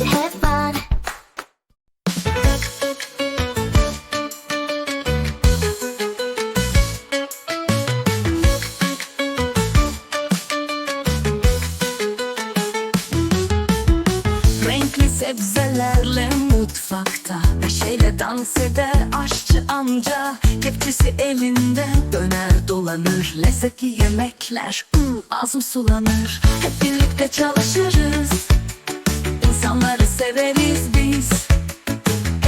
Renkli sebzelerle mutfakta Neşeyle dans aşçı amca. Kepçesi elinde döner dolanır Lezzetli yemekler hmm, ağzım sulanır. Hep birlikte çalışırız severiz biz.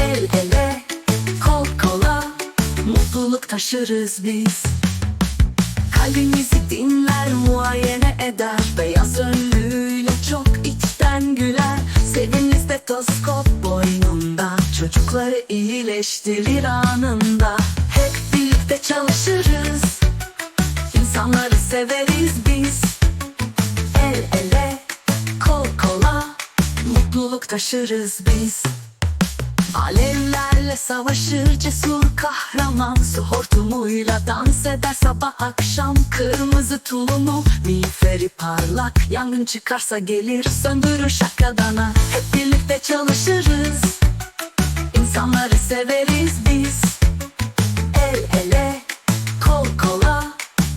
El ele kol kola Mutluluk taşırız biz. Kalbimizi dinler muayene eder. Beyaz önlüğüyle çok içten güler. Sevimli stetoskop boynunda. Çocukları iyileştirir anında. Hep birlikte çalışırız. İnsanları severiz biz taşırız biz. Alevlerle savaşır cesur kahraman. Su hortumuyla dans eder sabah akşam. Kırmızı tulumu miğferi parlak. Yangın çıkarsa gelir söndürür şakadana Hep birlikte çalışırız. İnsanları severiz biz. El ele kol kola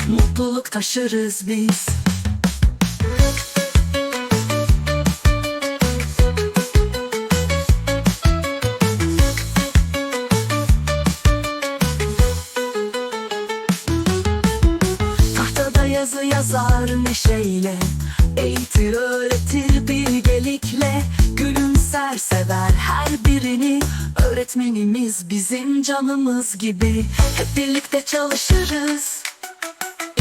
Mutluluk taşırız biz Yazı yazar neşeyle? Eğitir öğretir bilgelikle. Gülümser sever her birini. Öğretmenimiz bizim canımız gibi. Hep birlikte çalışırız.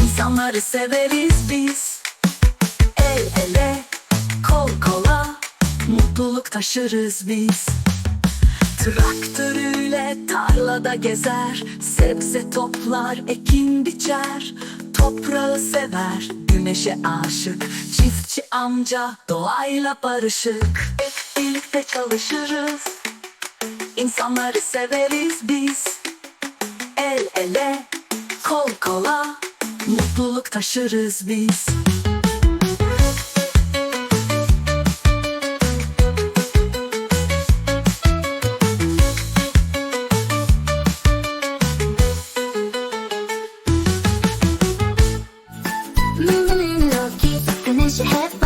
İnsanları severiz biz. El ele kol kola Mutluluk taşırız biz. Traktörüyle tarlada gezer Sebze toplar, ekin biçer Toprağı sever, güneşe aşık Çiftçi amca doğayla barışık. Hep birlikte çalışırız İnsanları severiz biz. El ele, kol kola Mutluluk taşırız biz you have